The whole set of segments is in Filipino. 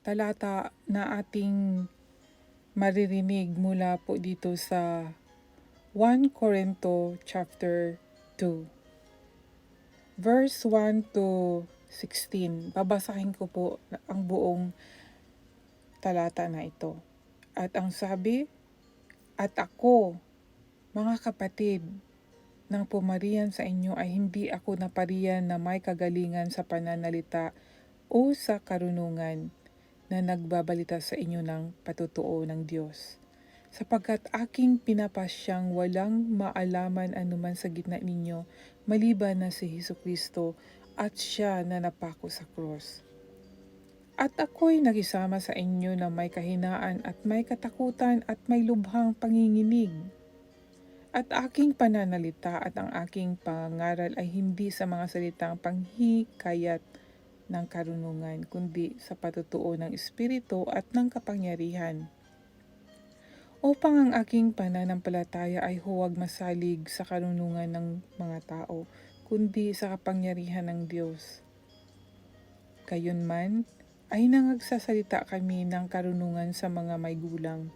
talata na ating maririnig mula po dito sa 1 Corinto chapter 2. Verse 1 to 16. Babasahin ko po ang buong talata na ito. At ang sabi, At ako, mga kapatid, nang pumarian sa inyo ay hindi ako naparian na may kagalingan sa pananalita o sa karunungan na nagbabalita sa inyo ng patutuo ng Diyos. Sapagkat aking pinapasyang walang maalaman anuman sa gitna ninyo maliban na si Hesus Kristo at siya na napako sa cross. At ako'y nagisama sa inyo na may kahinaan at may katakutan at may lubhang panginginig. At aking pananalita at ang aking pangaral ay hindi sa mga salitang panghikayat ng karunungan, kundi sa patutuo ng Espiritu at ng kapangyarihan. Upang ang aking pananampalataya ay huwag masalig sa karunungan ng mga tao, kundi sa kapangyarihan ng Diyos. Gayunman, ay nangagsasalita kami ng karunungan sa mga may gulang,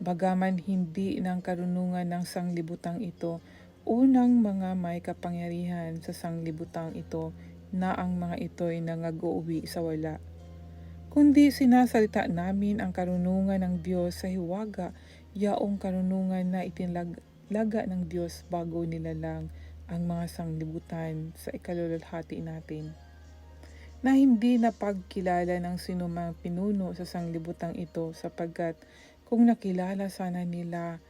bagaman hindi ng karunungan ng sanglibutang ito o ng mga may kapangyarihan sa sanglibutang ito na ang mga ito'y nangag-uuwi sa wala. Kundi sinasalita namin ang karunungan ng Diyos sa hiwaga, yaong karunungan na itinlaga ng Diyos bago nilalang ang mga sanglibutan sa ikalulhati natin na hindi napagkilala ng sinumang pinuno sa sanglibutang ito sapagkat kung nakilala sana nila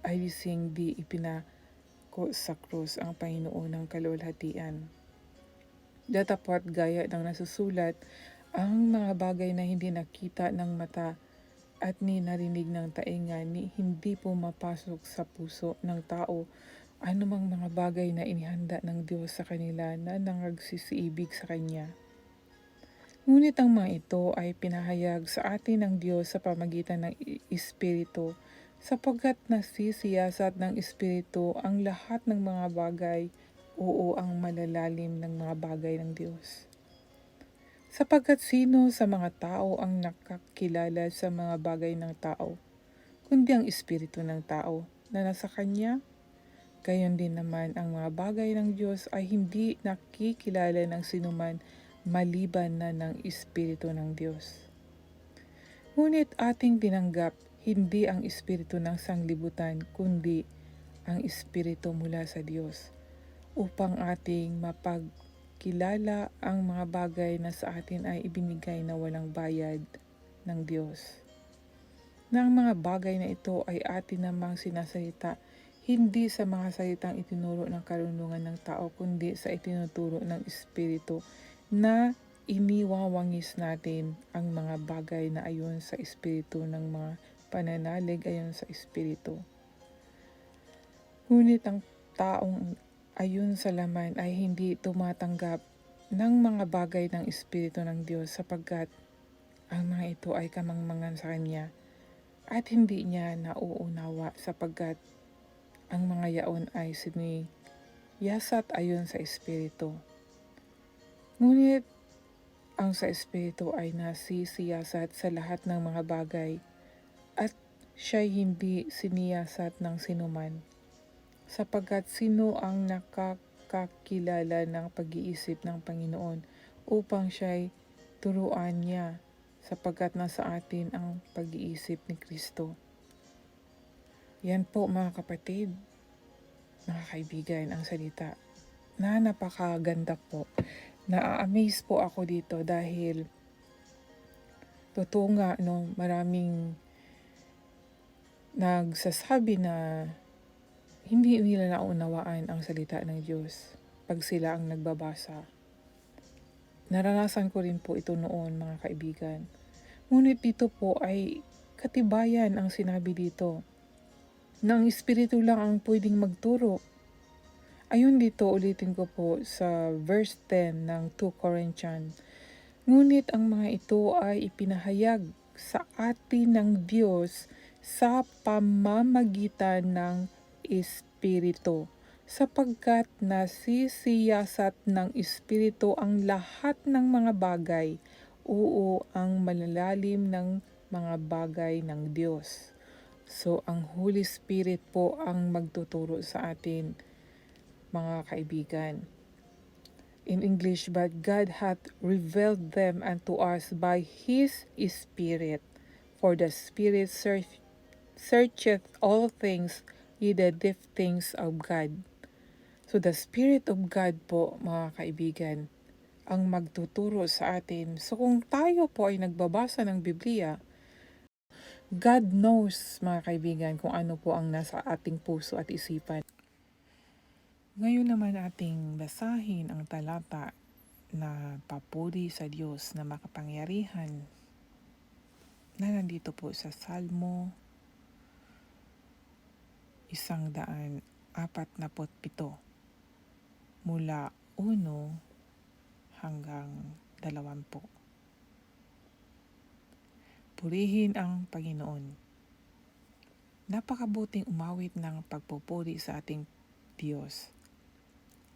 ay wising di ipinako sa krus ang Panginoon ng kalulhatian. Datapwat gaya ng nasusulat ang mga bagay na hindi nakita ng mata at ni narinig ng tainga ni hindi pumapasok sa puso ng tao anumang mga bagay na inihanda ng Diyos sa kanila na nangagsisiibig sa Kanya. Ngunit ang mga ito ay pinahayag sa atin ng Diyos sa pamagitan ng Espiritu, sapagkat nasisiyasat ng Espiritu ang lahat ng mga bagay, oo ang malalalim ng mga bagay ng Diyos. Sapagkat sino sa mga tao ang nakakilala sa mga bagay ng tao, kundi ang Espiritu ng tao na nasa Kanya? Gayon din naman ang mga bagay ng Diyos ay hindi nakikilala ng sinuman maliban na ng Espiritu ng Diyos. Ngunit ating tinanggap hindi ang Espiritu ng sanglibutan, kundi ang Espiritu mula sa Diyos, upang ating mapagkilala ang mga bagay na sa atin ay ibinigay na walang bayad ng Diyos. Na ang mga bagay na ito ay atin namang sinasalita hindi sa mga salitang itinuro ng karunungan ng tao, kundi sa itinuturo ng Espiritu na iniwawangis natin ang mga bagay na ayon sa Espiritu ng mga pananalig ayon sa Espiritu. Ngunit ang taong ayon sa laman ay hindi tumatanggap ng mga bagay ng Espiritu ng Diyos sapagkat ang mga ito ay kamangmangan sa Kanya at hindi niya nauunawa sapagkat ang mga yaon ay siniyasat ayon sa Espiritu. Ngunit ang sa Espiritu ay nasisiyasat sa lahat ng mga bagay at siya'y hindi siniyasat ng sinuman. Sapagkat sino ang nakakakilala ng pag-iisip ng Panginoon upang siya'y turuan niya sapagkat nasa atin ang pag-iisip ni Kristo. Yan po mga kapatid, mga kaibigan, ang salita na napakaganda po na-amaze po ako dito dahil totoo nga no, maraming nagsasabi na hindi nila naunawaan ang salita ng Diyos pag sila ang nagbabasa. Naranasan ko rin po ito noon mga kaibigan. Ngunit dito po ay katibayan ang sinabi dito na ang Espiritu lang ang pwedeng magturo Ayun dito, ulitin ko po sa verse 10 ng 2 Corinthians. Ngunit ang mga ito ay ipinahayag sa atin ng Diyos sa pamamagitan ng Espiritu sapagkat nasisiyasat ng Espiritu ang lahat ng mga bagay, Oo ang malalalim ng mga bagay ng Diyos. So, ang Holy Spirit po ang magtuturo sa atin, mga kaibigan. In English, but God hath revealed them unto us by His Spirit. For the Spirit search, searcheth all things, ye the deep things of God. So the Spirit of God po, mga kaibigan, ang magtuturo sa atin. So kung tayo po ay nagbabasa ng Biblia, God knows, mga kaibigan, kung ano po ang nasa ating puso at isipan. Ngayon naman ating basahin ang talata na papuri sa Diyos na makapangyarihan na nandito po sa Salmo isang daan apat na pito mula uno hanggang dalawampu. Purihin ang Panginoon. Napakabuting umawit ng pagpupuri sa ating Diyos.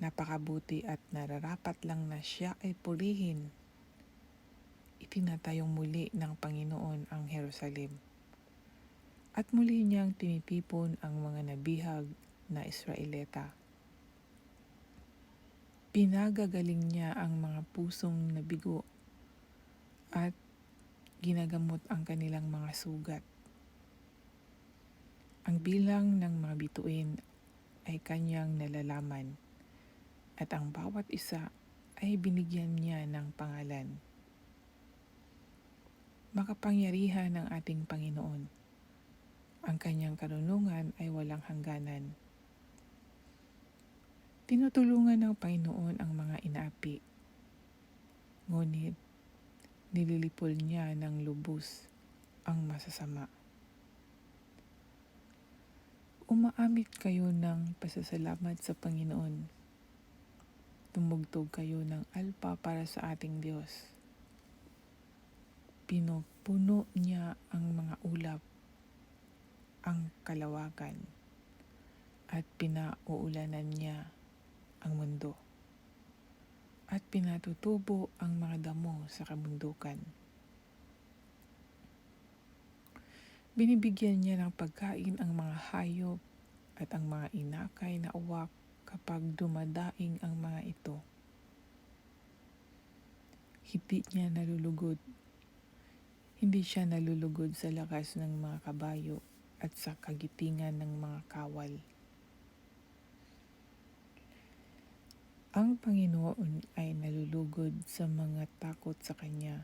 Napakabuti at nararapat lang na siya ay purihin. Itinatayong muli ng Panginoon ang Jerusalem. At muli niyang tinitipon ang mga nabihag na Israelita. Pinagagaling niya ang mga pusong nabigo at ginagamot ang kanilang mga sugat. Ang bilang ng mga bituin ay kanyang nalalaman at ang bawat isa ay binigyan niya ng pangalan. Makapangyarihan ng ating Panginoon. Ang kanyang karunungan ay walang hangganan. Tinutulungan ng Panginoon ang mga inaapi. Ngunit nililipol niya ng lubos ang masasama. Umaamit kayo ng pasasalamat sa Panginoon. Tumugtog kayo ng alpa para sa ating Diyos. Pinupuno niya ang mga ulap, ang kalawakan, at pinauulanan niya ang mundo at pinatutubo ang mga damo sa kabundukan. Binibigyan niya ng pagkain ang mga hayop at ang mga inakay na uwak kapag dumadaing ang mga ito. Hindi niya nalulugod. Hindi siya nalulugod sa lakas ng mga kabayo at sa kagitingan ng mga kawal. Ang Panginoon ay nalulugod sa mga takot sa Kanya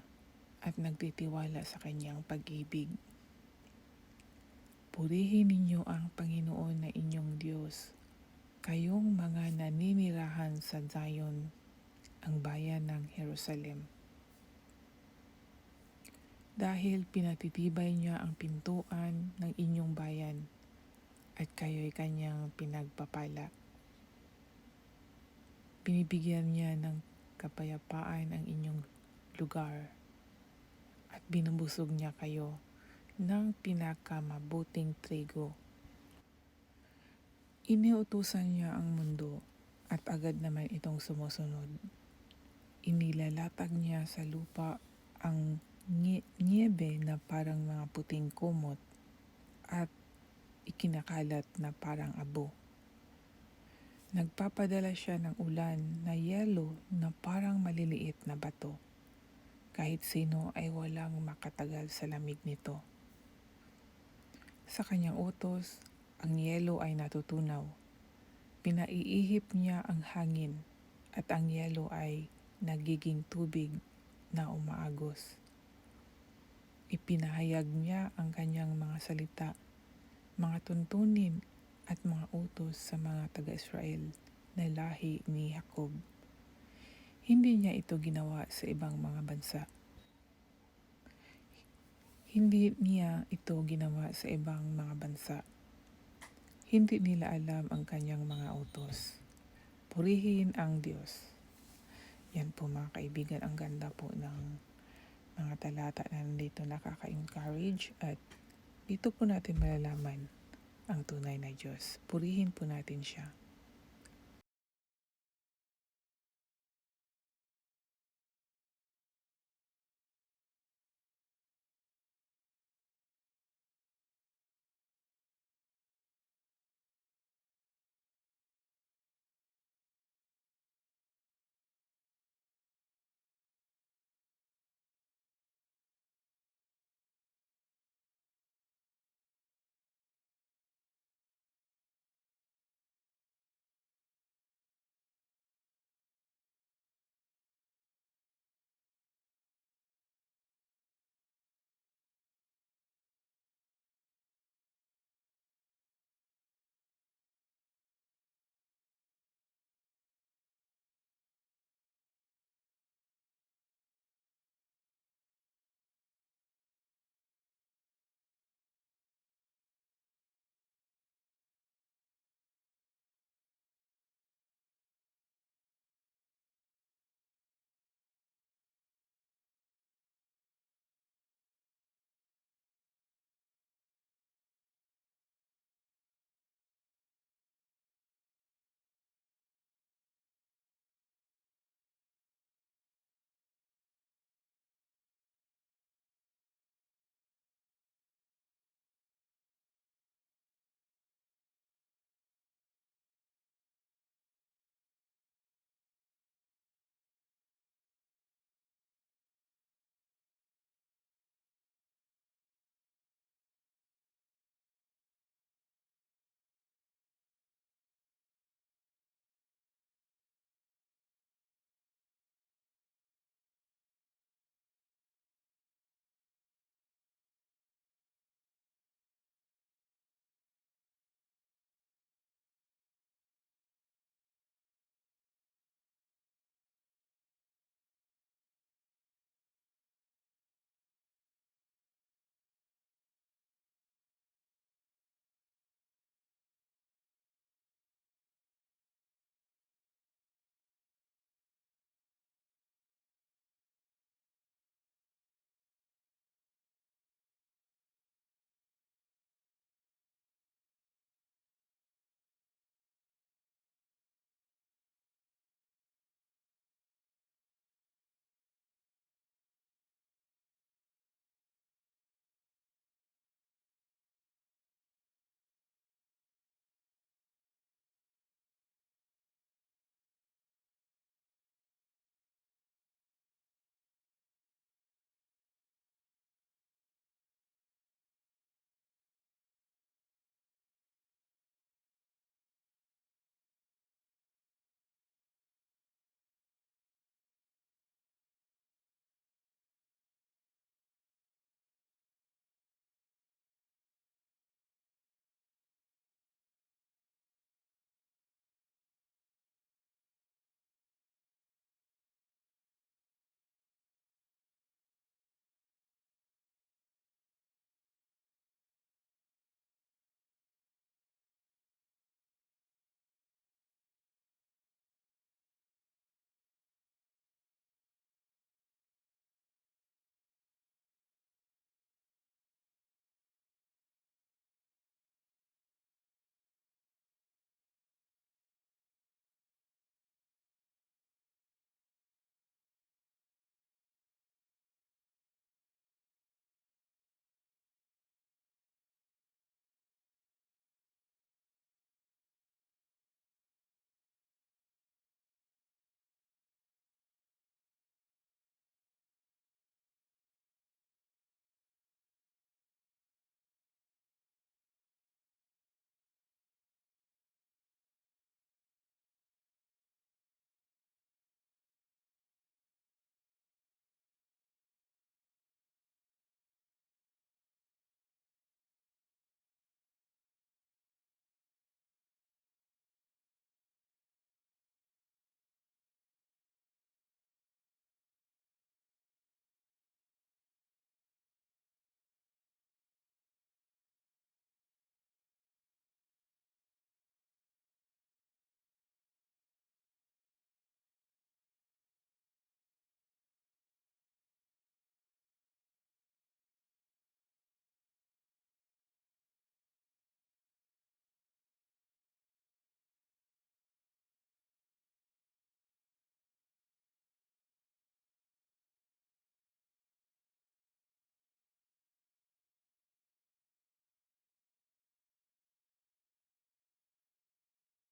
at nagtitiwala sa Kanyang pag-ibig. Purihin ninyo ang Panginoon na inyong Diyos, kayong mga naninirahan sa Zion, ang bayan ng Jerusalem. Dahil pinatitibay niya ang pintuan ng inyong bayan at kayo'y kanyang pinagpapala. Binibigyan niya ng kapayapaan ang inyong lugar at binubusog niya kayo ng pinakamabuting trigo. Iniutusan niya ang mundo at agad naman itong sumusunod. Inilalatag niya sa lupa ang niebe na parang mga puting kumot at ikinakalat na parang abo. Nagpapadala siya ng ulan na yelo na parang maliliit na bato. Kahit sino ay walang makatagal sa lamig nito. Sa kanyang utos, ang yelo ay natutunaw. Pinaiihip niya ang hangin at ang yelo ay nagiging tubig na umaagos. Ipinahayag niya ang kanyang mga salita, mga tuntunin at mga utos sa mga taga-Israel na lahi ni Jacob. Hindi niya ito ginawa sa ibang mga bansa. Hindi niya ito ginawa sa ibang mga bansa. Hindi nila alam ang kanyang mga utos. Purihin ang Diyos. Yan po mga kaibigan, ang ganda po ng mga talata na nandito nakaka-encourage at dito po natin malalaman ang tunay na Diyos. Purihin po natin siya.